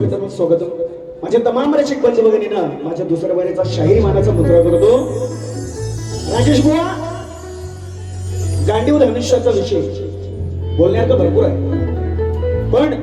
स्वागत. माझ्या तमाम रसिक बंधू भगिनींना माझ्या दुसऱ्या बारीचा शाहीर मानाचा मुद्रा करतो. राजेश बुवा गांडीव धनुष्याचा विषय. बोलण्यात भरपूर आहे. पण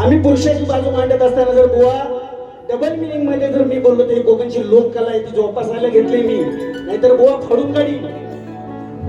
आम्ही पुरुषाची बाजू मांडत असताना जर बुवा डबल मिनिंगमध्ये जर मी बोललो तरी कोकणची लोककला आहे ती जोपासायला घेतली मी. नाहीतर बुवा फाडून काढी.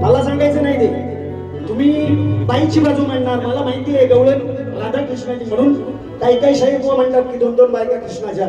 मला सांगायचं नाही ते. तुम्ही बाईची बाजू मांडणार मला माहिती आहे गवळण राधाकृष्णाची म्हणून. काही काही शाही बुवा म्हणतात की दोन दोन बायका कृष्णाच्या.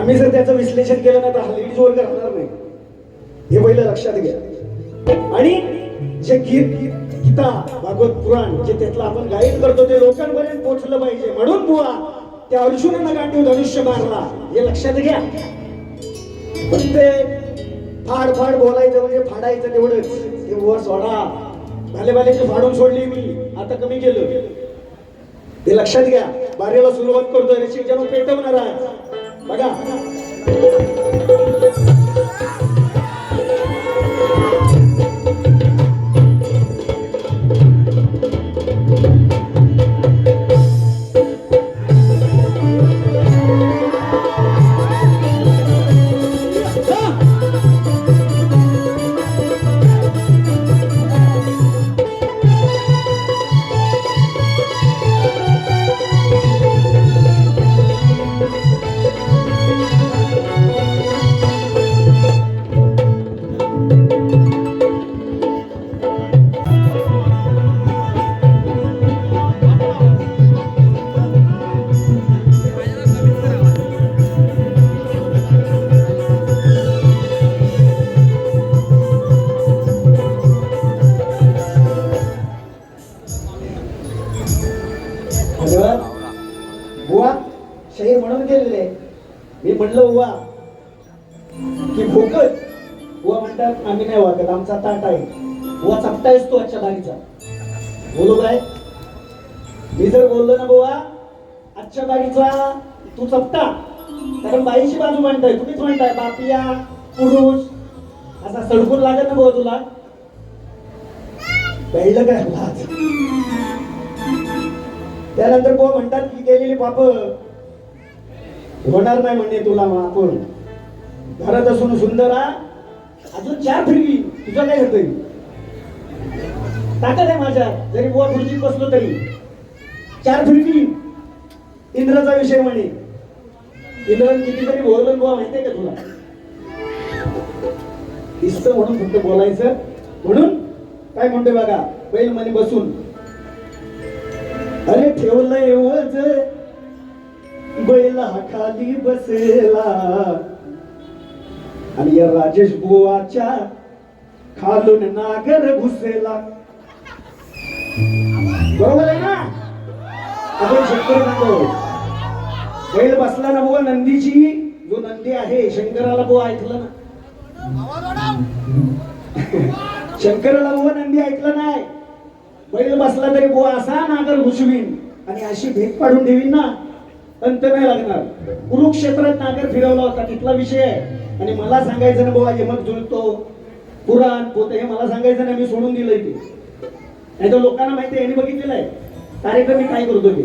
आम्ही जर त्याचं विश्लेषण केलं ना तर हा लेडीज वर्ग राहणार नाही. हे पहिलं लक्षात घ्या. आणि जे गीत गीता भागवत पुराण जे त्यातलं आपण गायन करतो ते लोकांपर्यंत पोहोचलं पाहिजे. म्हणून बुवा त्या अर्जुनानं गांडीव धनुष्य मारला. हे लक्षात घ्या. पण ते फाड फाड बोलायचं म्हणजे फाडायचं तेवढंच. ते वर सोडा. भाले भाल्याची फाडून सोडली मी. आता कमी केलं. हे लक्षात घ्या. बारीला सुरुवात करतोय रसिक पेटवणार आहे. बघा. आमचा ताट आहे. बुवा चपटायच तू आजच्या बारीचा बोलू काय? मी जर बोललो ना बुवा आजच्या बारीचा तू चपटा. कारण बाईची बाजू म्हणताय तुम्हीच म्हणताय बापिया पुरुष असा सडकून लागत ना बुवा तुला. कळलं काय लाज त्यानंतर बुवा म्हणतात की केलेली पाप होणार नाही म्हणणे तुला आपण घरात असून सुंदर हा अजून चार फिरवी. तुझं काय होतंय? ताकद आहे माझ्या जरी बुवा खुर्चीत बसलो तरी. चार फिरवी. इंद्राचा विषय म्हणे. इंद्रन कितीतरी बोललं बुवा माहितीये का तुला? दिसतं म्हणून फक्त बोलायचं. म्हणून काय म्हणतोय बघा बैल म्हणे बसून. अरे ठेवलंय बैल हा खाली बसला. आणि या राजेश बुवाच्या खालून नागर घुसेला. बरोबर आहे ना? आपण शंकर म्हणतो बैल बसला ना बुवा नंदीची जो नंदी आहे शंकराला बुवा ऐकलं ना. शंकराला बुवा नंदी ऐकलं नाही. बैल बसला तरी बुवा असा नागर घुसवीन आणि अशी भेट पाडून ठेवीन ना. अंत नाही लागणार. कुरुक्षेत्रात नागर फिरवला होता तिथला विषय आहे. आणि मला सांगायचं ना बुवा यमक जुळतो. पुराण पोत हे मला सांगायचं ना मी सोडून दिलंय ते. नाही तर लोकांना माहिती आहे यांनी बघितलेलं आहे. कार्यक्रम मी काय करतो ते?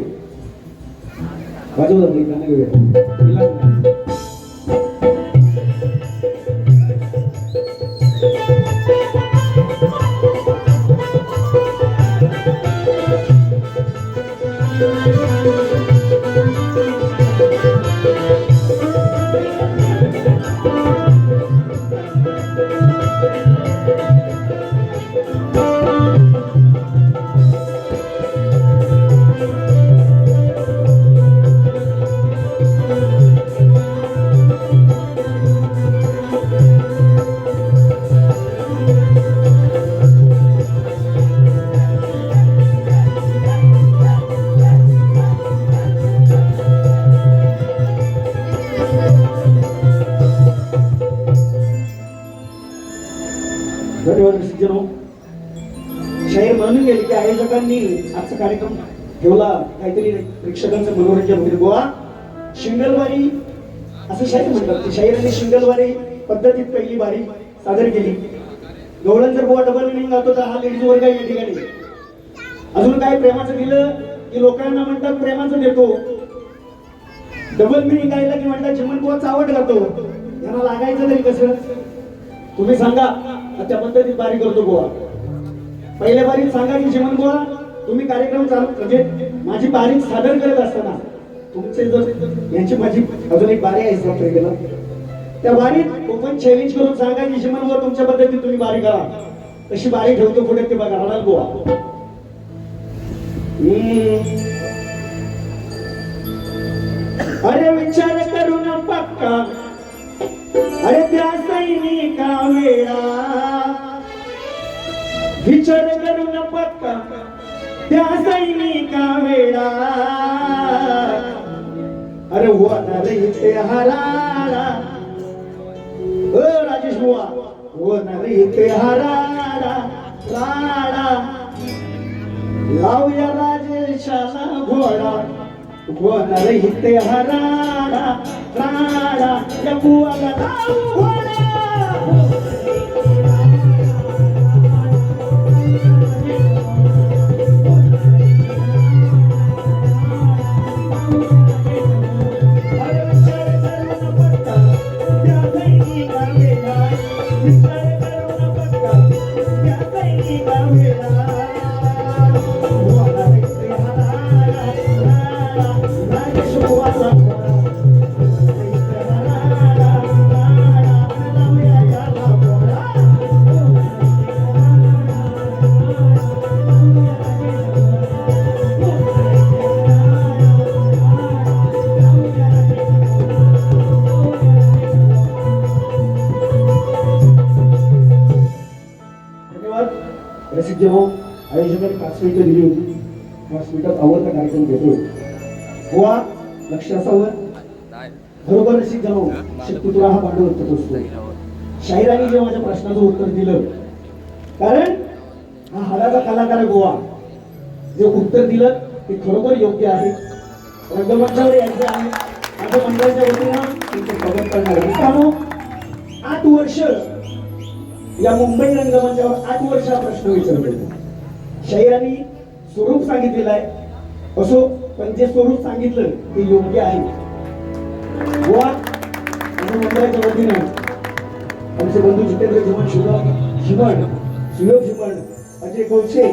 वाजवलं कार्यक्रम ठेवला. काहीतरी प्रेक्षकांचं मनोरंजन होईल. गोवा शिंगलवारी असं शाहीर म्हणतात की शाहिरांनी शिंगलवारी पद्धतीत पहिली बारी सादर केली. गवळण जर गोवा डबल मिनिंग गातो तर हा लेडीज वर्ग आहे या ठिकाणी. अजून काय प्रेमाचं दिलं की लोकांना म्हणतात प्रेमाचं देतो. डबल मिनिंग गायला की म्हणतात चिमण बुवा चावट गातो. त्यांना लागायचं तरी कसं? तुम्ही सांगा त्या पद्धतीत बारी करतो गोवा पहिल्या बारीत सांगा की चिमण गोवा तुम्ही कार्यक्रम चालू म्हणजे माझी बारीक सादर करत असताना तुमचे जर यांची माझी अजून एक बारी आहे सर केला. त्या बारीत ओपन चॅलेंज करून सांगा की चिमण बुवा तुमच्या पद्धतीने तुम्ही बारी करा. तशी बारी ठेवतो पुढे ते बघा राहणार गोवा अरे विचार करू ना पक्का. अरे त्या सैनिका वेळा विचार करू ना पक्का. त्या सैनिका वेळा. अरे होणार इथे हराळा ओ राजेश बुवा. होणार इथे हराळा राळा लावूया राजेशाला घोडा. होणार इथे हराळा राडा या बुवाला लावू घोडा. रसिक जेव्हा आयोजकांनी पाच मिनिटं दिली होती पाच मिनिटात आवडता कार्यक्रम घेतोय. गोवा लक्ष असावं. बरोबर रसिक जेव्हा शक्ती तुला हा पांडव असतो शाहिराने जे माझ्या प्रश्नाचं उत्तर दिलं कारण हा हाडाचा कलाकार गोवा. जे उत्तर दिलं ते खरोखर योग्य आहे. रंगमंचावर यायचं आहे. माझ्या मंडळाच्या वतीनं तुमचं स्वागत करणार मित्रांनो आठ वर्ष या मुंबई रंगमंचावर आठ वर्ष हा प्रश्न विचारलेला शाहिरांनी स्वरूप सांगितलेलं आहे. असो पण जे स्वरूप सांगितलं ते योग्य आहे. गोवा आणि मंडळाच्या वतीनं आमचे बंधू जितेंद्र जीवन शिवराम शिवण सुयोग शिवण अजय गोलशे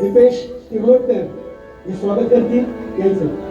दीपेश तिरोडकर हे स्वागत करतील यायचं झालं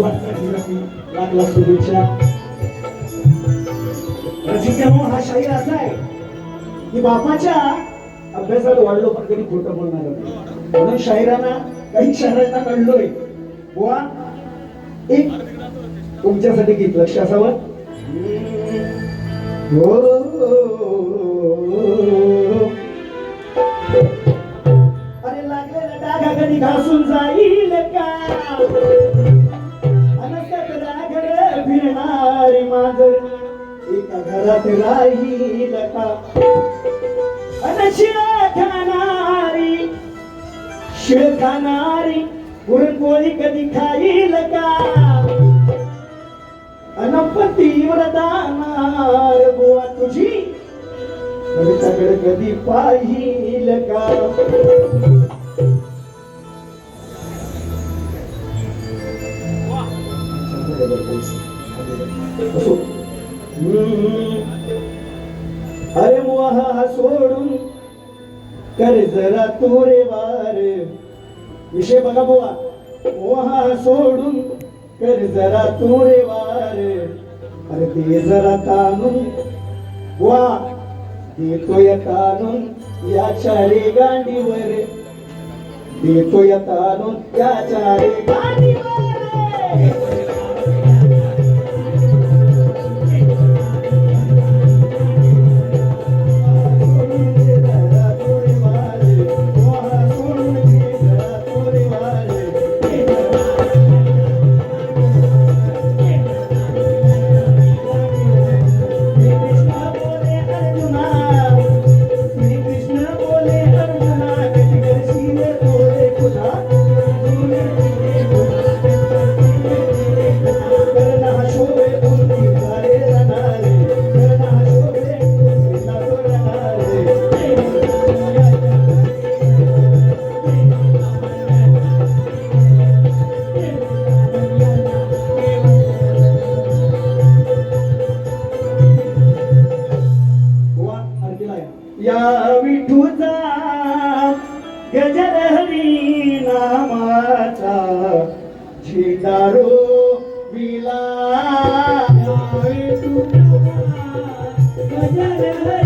लाख लाख शुभेच्छा रसिकांनो हा शाहीर असा आहे की बापाच्या अभ्यासात वाढलो पण कधी खोटं बोलणार नाही म्हणून शाहिरांना काही शहरांना कळलोय बुवा एक तुमच्यासाठी गीत लक्ष असावं अरे लागलेला डागा कधी घासून जाईल का? मांजर एका घरात राहील का? अनशिळ खाणारी शिळ खाणारी पुरणपोळी कधी खाईल का? अनपतीवर दानार बुवा तुझी कविताकडे कधी पाहिल का? असो. अरे मोहा हा सोडून कर जरा तोरे वार. विषय बघा बुवा. मोहा सोडून कर जरा तू रे वार. अरे ते जरा तानून वा देतोय तानून या चारी गांडीवर. देतोय ताणून या रे गांडीवर. या विठूचा गजरहरी नामाचा झेंडारो विला. विठूचा गजरहरी